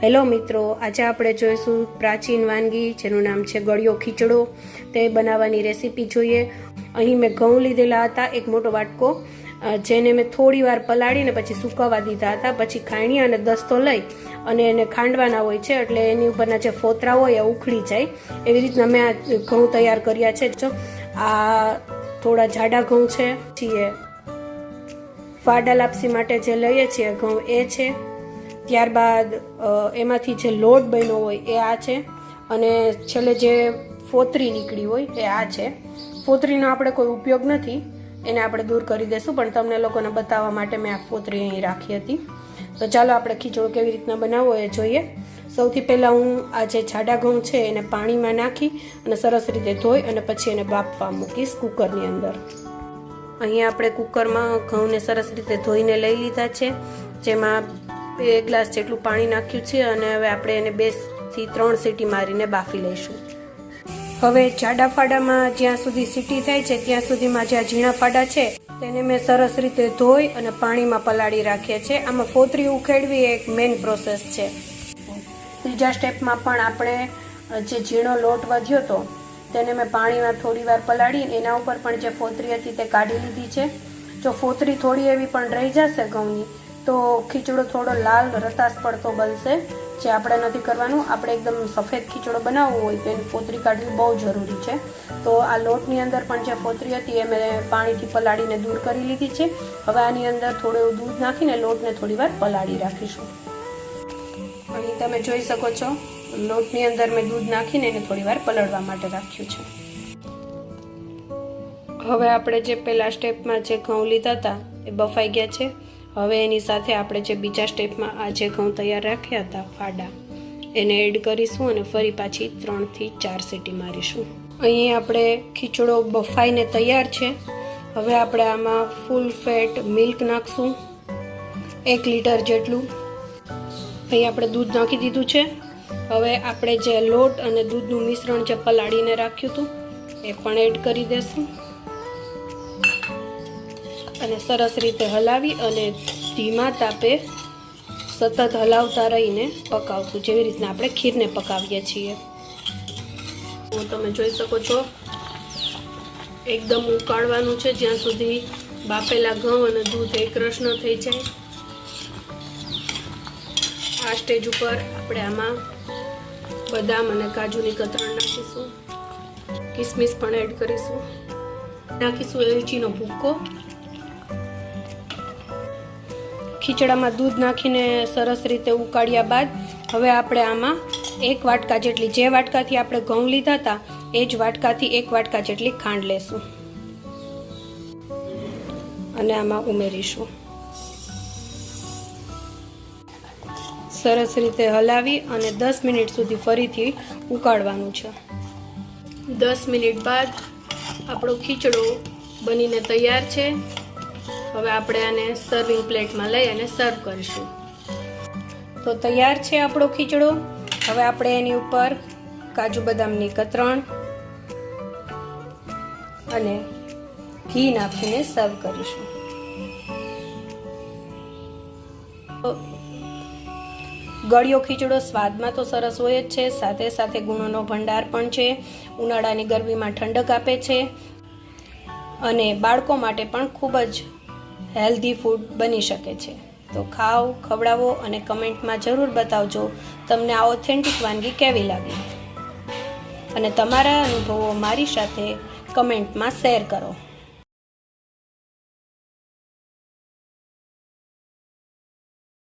Hello મિત્રો, આજે આપણે જોઈશું પ્રાચીન વાનગી જેનું નામ છે ગળ્યો ખીચડો. તે બનાવવાની રેસીપી જોઈએ. અહીં મેં ઘઉં લીધેલા હતા, એક મોટો વાટકો જેને મેં થોડી વાર પલાળીને પછી સુકાવા દીધા હતા. પછી ખાણી અને દસ્તો લઈ અને એને ખાંડવાના હોય છે, એટલે એની ઉપરના જે ફોતરા હોય એ ઉખડી જાય. એવી રીતના મેં આ ઘઉં તૈયાર કર્યા છે. જો, આ થોડા જાડા ઘઉં છે. છીએ ફાડા લાપસી માટે જે લઈએ છીએ, ઘઉં એ છે. ત્યારબાદ એમાંથી જે લોટ બન્યો હોય એ આ છે. અને છેલ્લે જે ફોતરી નીકળી હોય એ આ છે. ફોતરીનો આપણે કોઈ ઉપયોગ નથી. એને આપણે દૂર કરી દઈશું, પણ તમને લોકોને બતાવવા માટે મેં આ ફોતરી અહીં રાખી હતી. તો ચાલો આપણે ખીચડો કેવી રીતના બનાવવો એ જોઈએ. સૌથી પહેલાં હું આ જે જાડા ઘઉં છે એને પાણીમાં નાખી અને સરસ રીતે ધોઈ અને પછી એને બાફવા મૂકીશ કુકરની અંદર. અહીંયા આપણે કુકરમાં ઘઉંને સરસ રીતે ધોઈને લઈ લીધા છે. જેમાં બે ગ્લાસ જેટલું પાણી નાખ્યું છે અને હવે આપણે એને બેથી ત્રણ સીટી મારીને બાફી લઈશું. હવે જાડા ફાડામાં જ્યાં સુધી સીટી થાય છે, ત્યાં સુધીમાં જ્યાં ઝીણા ફાડા છે, તેને મેં સરસ રીતે ધોઈ અને પાણીમાં પલાળી રાખ્યા છે. આમાં ફોતરી ઉખેડવી એક મેઇન પ્રોસેસ છે. ત્રીજા સ્ટેપમાં પણ આપણે જે ઝીણો લોટ વધ્યો હતો તેને મેં પાણીમાં થોડી વાર પલાળી એના ઉપર પણ જે ફોતરી હતી તે કાઢી લીધી છે. જો ફોતરી થોડી એવી પણ રહી જશે ઘઉંની તો ખીચડો થોડો લાલ રતાસ પડતો બનશે. જે આપણે નથી કરવાનું, આપણે એકદમ સફેદ ખીચડો બનાવવો હોય તો એની ફોતરી કાઢવી બહુ જરૂરી છે. તો આ લોટની અંદર પણ જે ફોતરી હતી એ મેં પાણીથી પલાળીને દૂર કરી લીધી છે. હવે આની અંદર થોડું દૂધ નાખીને લોટને થોડી વાર પલાળી રાખીશું. અહીં તમે જોઈ શકો છો, લોટની અંદર મેં દૂધ નાખીને એને થોડી વાર પલળવા માટે રાખ્યું છે. હવે આપણે જે પહેલાં સ્ટેપમાં જે ઘઉં લીધા હતા, એ બફાઈ ગયા છે. હવે એની સાથે આપણે જે બીજા સ્ટેપમાં આ જે ઘઉં તૈયાર રાખ્યા હતા, ફાડા, એને એડ કરીશું અને ફરી પાછી ત્રણથી ચાર સીટી મારીશું. અહીં આપણે ખીચડો બફાઈને તૈયાર છે. હવે આપણે આમાં ફૂલ ફેટ મિલ્ક નાખશું. એક લીટર જેટલું. અહીં આપણે દૂધ નાખી દીધું છે. હવે આપણે જે લોટ અને દૂધનું મિશ્રણ જે પલાળીને રાખ્યું હતું, એ પણ એડ કરી દેશું. અને સરસ રીતે હલાવી અને ધીમા તાપે સતત હલાવતા રહીને પકાવશું. જેવી રીતના આપણે ખીરને પકાવીએ છીએ. તો તમે જોઈ શકો છો, એકદમ ઉકાળવાનું છે. જ્યાં સુધી બાફેલા ઘઉં અને દૂધ એકરસ ન થઈ જાય. આ સ્ટેજ ઉપર આપણે આમાં બદામ અને કાજુની કતરણ નાખીશું. કિસમિસ પણ એડ કરીશું. નાખીશું એલચીનો ભૂક્કો. ખીચડામાં દૂધ નાખીને સરસ રીતે ઉકાળ્યા બાદ હવે આપણે આમાં એક વાટકા જેટલી જે વાટકાથી આપણે ઘઉં લીધા હતા, એ જ વાટકાથી એક વાટકા જેટલી ખાંડ લેશું. અને આમાં ઉમેરીશું. સરસ રીતે હલાવી અને દસ મિનિટ સુધી ફરીથી ઉકાળવાનું છે. દસ મિનિટ બાદ આપણો ખીચડો બનીને તૈયાર છે. હવે આપણે આને સર્વિંગ પ્લેટમાં લઈ અને સર્વ કરીશું. તો તૈયાર છે આપણો ખીચડો. હવે આપણે એની ઉપર કાજુ બદામની કતરણ અને ઘી નાખીને સર્વ કરીશું. ગળ્યો ખીચડો સ્વાદમાં તો સરસ હોય જ છે, સાથે સાથે ગુણોનો ભંડાર પણ છે, ઉનાળાની ગરમીમાં ઠંડક આપે છે અને બાળકો માટે પણ ખૂબ જ હેલ્ધી ફૂડ બની શકે છે. તો ખાઓ, ખવડાવો અને કમેન્ટમાં જરૂર બતાવજો તમને આ ઓથેન્ટિક વાનગી કેવી લાગી. અને તમારા અનુભવો મારી સાથે કમેન્ટમાં શેર કરો.